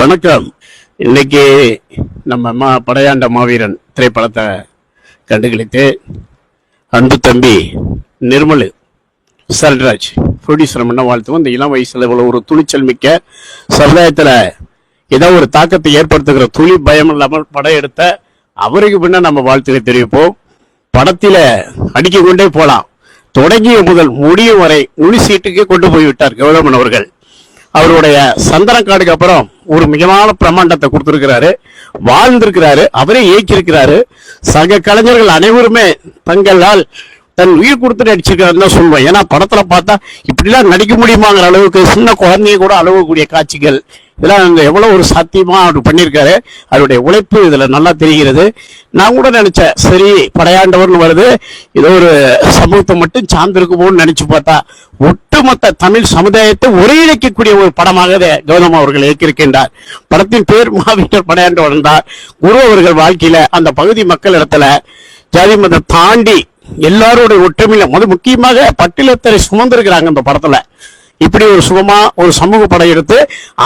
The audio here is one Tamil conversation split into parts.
வணக்கம். இன்னைக்கு நம்ம மா படையாண்ட மாவீரன் திரைப்படத்தை கண்டுகளித்து அன்பு தம்பி நிர்மலு சல்ராஜ் ப்ரொடியூசர் பண்ண வாழ்த்துவோம்? இந்த இளம் வயசில் இவ்வளோ ஒரு துணிச்சல் மிக்க சமுதாயத்தில் ஏதோ ஒரு தாக்கத்தை ஏற்படுத்துகிற துளி பயம் இல்லாமல் படம் எடுத்த அவருக்கு பின்ன நம்ம வாழ்த்துக்களை தெரிவிப்போம். படத்தில் அடிக்க கொண்டே போகலாம் தொடங்கிய முதல் முடியும் வரை முழு சீட்டுக்கே கொண்டு போய் விட்டார் கௌதமன் அவர்கள். அவருடைய சந்தனக்காடுக்கு அப்புறம் ஒரு மிகமான பிரம்மாண்டத்தை கொடுத்திருக்கிறாரு வாழ்ந்திருக்கிறாரு அவரே இயக்கியிருக்கிறாரு சக கலைஞர்கள் அனைவருமே தங்களால் தன் உயிர் கொடுத்து நடிச்சிருக்காருன்னு தான் சொல்லுவேன் ஏன்னா படத்துல பார்த்தா இப்படிலாம் நடிக்க முடியுமாங்கிற அளவுக்கு சின்ன குழந்தைய கூட அழகக்கூடிய காட்சிகள் இதெல்லாம் அங்கே எவ்வளோ ஒரு சாத்தியமாக அவர் பண்ணியிருக்காரு. அவருடைய உழைப்பு இதில் நல்லா தெரிகிறது. நான் கூட நினச்சேன் சரி படையாண்டவர்னு வருது. ஏதோ ஒரு சமூகத்தை மட்டும் சார்ந்திருக்குமோன்னு நினச்சி பார்த்தா ஒட்டுமொத்த தமிழ் சமுதாயத்தை ஒருங்கிணைக்கக்கூடிய ஒரு படமாக கௌதம் அவர்கள் இயக்கியிருக்கின்றார். படத்தின் பேர் மாவீரர் படையாண்டவர் தான் குரு அவர்கள் வாழ்க்கையில் அந்த பகுதி மக்கள் இடத்துல ஜாதி மதம் தாண்டி எல்லாருடைய ஒற்றுமையில முதல் முக்கியமாக பட்டியலத்தரை சுமந்திருக்கிறாங்க இந்த படத்துல. இப்படி ஒரு சுகமா ஒரு சமூக படம் எடுத்து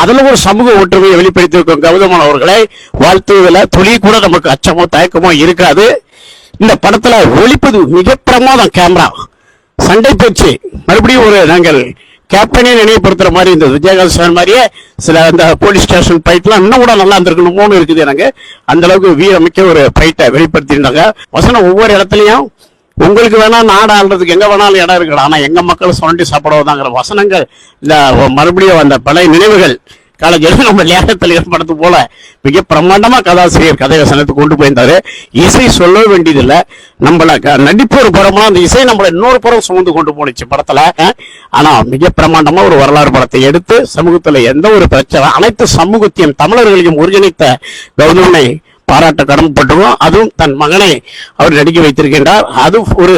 அதுல ஒரு சமூக ஒற்றுமையை வெளிப்படுத்தியிருக்கும் கௌதமன் அவர்களை வாழ்த்துவதில் துளி கூட நமக்கு அச்சமோ தயக்கமோ இருக்காது. இந்த படத்துல ஒழிப்பது மிக பிரமாதம் கேமரா சண்டை போச்சு. மறுபடியும் ஒரு நாங்கள் கேப்டனே நினைவுபடுத்துற மாதிரி இந்த விஜயகாந்த் சார் மாதிரியே சில அந்த போலீஸ் ஸ்டேஷன் ஃபைட்லாம் இன்னும் கூட நல்லா இருந்திருக்கணுமோன்னு இருக்குது எனக்கு. அந்த அளவுக்கு வீரமிக்க ஒரு ஃபைட்டை வெளிப்படுத்தியிருந்தாங்க. வசனம் ஒவ்வொரு இடத்துலையும் உங்களுக்கு வேணா நாடு ஆள்றதுக்கு எங்க வேணாலும் இடம் இருக்குடா ஆனா எங்க மக்கள் சுரண்டி சாப்பிடுவதாங்கிற வசனங்கள் இந்த மறுபடியும் அந்த பழைய நினைவுகள் காலேஜில் நம்ம லேகத்தில் ஏற்படுத்து போல மிக பிரம்மாண்டமாக கதாசிரியர் கதை வசனத்தை கொண்டு போயிருந்தாரு. இசை சொல்ல வேண்டியதில்லை. நம்மள க- நடிப்பு ஒரு புறமா அந்த இசை நம்மள இன்னொரு புறம் சுமந்து கொண்டு போனுச்சு படத்துல. ஆனால் ஆனா மிக பிரம்மாண்டமாக ஒரு வரலாறு படத்தை எடுத்து சமூகத்துல எந்த ஒரு பிரச்சனை அனைத்து சமூகத்தையும் தமிழர்களையும் ஒருங்கிணைத்த கௌதமனை பாராட்ட கடமைப்பட்டுவோம் அதுவும் தன் மகனை அவர் நடிக்க வைத்திருக்கின்றார். அது ஒரு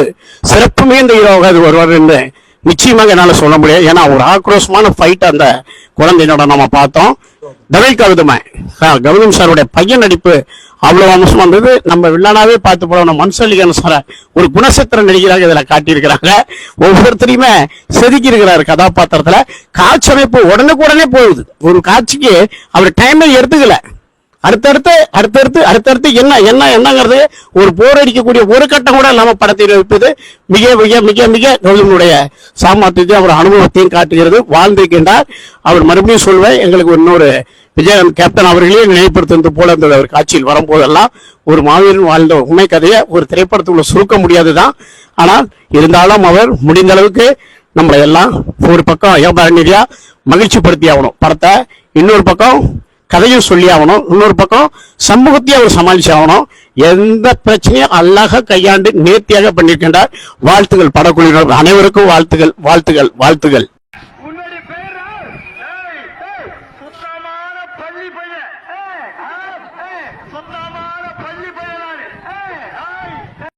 சிறப்பு மிகுந்த ஹீரோவாக அது வருவார் என்று நிச்சயமாக என்னால் சொல்ல முடியாது. ஏன்னா ஒரு ஆக்ரோஷமான ஃபைட் அந்த குழந்தையினோட நம்ம பார்த்தோம். தவை கௌதம கௌதம் சாருடைய பையன் நடிப்பு அவ்வளோ அம்சம் வந்தது. நம்ம வில்லனாவே பார்த்து போன மன்சலிகன் சார ஒரு குணசித்திர நடிகராக இதில் காட்டியிருக்கிறாங்க. ஒவ்வொருத்தரையுமே செதுக்கி இருக்கிறாரு கதாபாத்திரத்தில். காட்சி அமைப்பு உடனுக்குடனே போகுது. ஒரு காட்சிக்கு அவர் டைமே எடுத்துக்கல. அடுத்தடுத்து அடுத்தடுத்து அடுத்தடுத்து என்ன என்ன என்னங்கிறது ஒரு போர் அடிக்கக்கூடிய ஒரு கட்டம் கூட நம்ம படத்தில் வைப்பது மிக மிக மிக மிக கௌதமனுடைய சாமர்த்தியத்தையும் அவர் அனுபவத்தையும் காட்டுகிறது. வாழ்ந்திருக்கின்றார். அவர் மறுபடியும் சொல்வேன் எங்களுக்கு இன்னொரு விஜயகாந்த் கேப்டன் அவர்களே நினைவுபடுத்துவது போல அந்த ஒரு காட்சியில் வரும்போதெல்லாம் ஒரு மாவீரன் வாழ்ந்த உண்மை கதையை ஒரு திரைப்படத்துக்குள்ள சுருக்க முடியாதுதான். ஆனால் இருந்தாலும் அவர் முடிந்த அளவுக்கு நம்மளை எல்லாம் ஒரு பக்கம் ஏபாரணியா மகிழ்ச்சி படுத்தி ஆகணும். படத்தை இன்னொரு பக்கம் கதையும் சொல்லி ஆகணும். இன்னொரு பக்கம் சமூகத்தையும் அவர் சமாளிச்சு ஆகணும். எந்த பிரச்சனையும் அழகாக கையாண்டு நேர்த்தியாக பண்ணியிருக்கின்றார். வாழ்த்துகள் படக்குழுவினர் அனைவருக்கும் வாழ்த்துகள் வாழ்த்துகள் வாழ்த்துகள்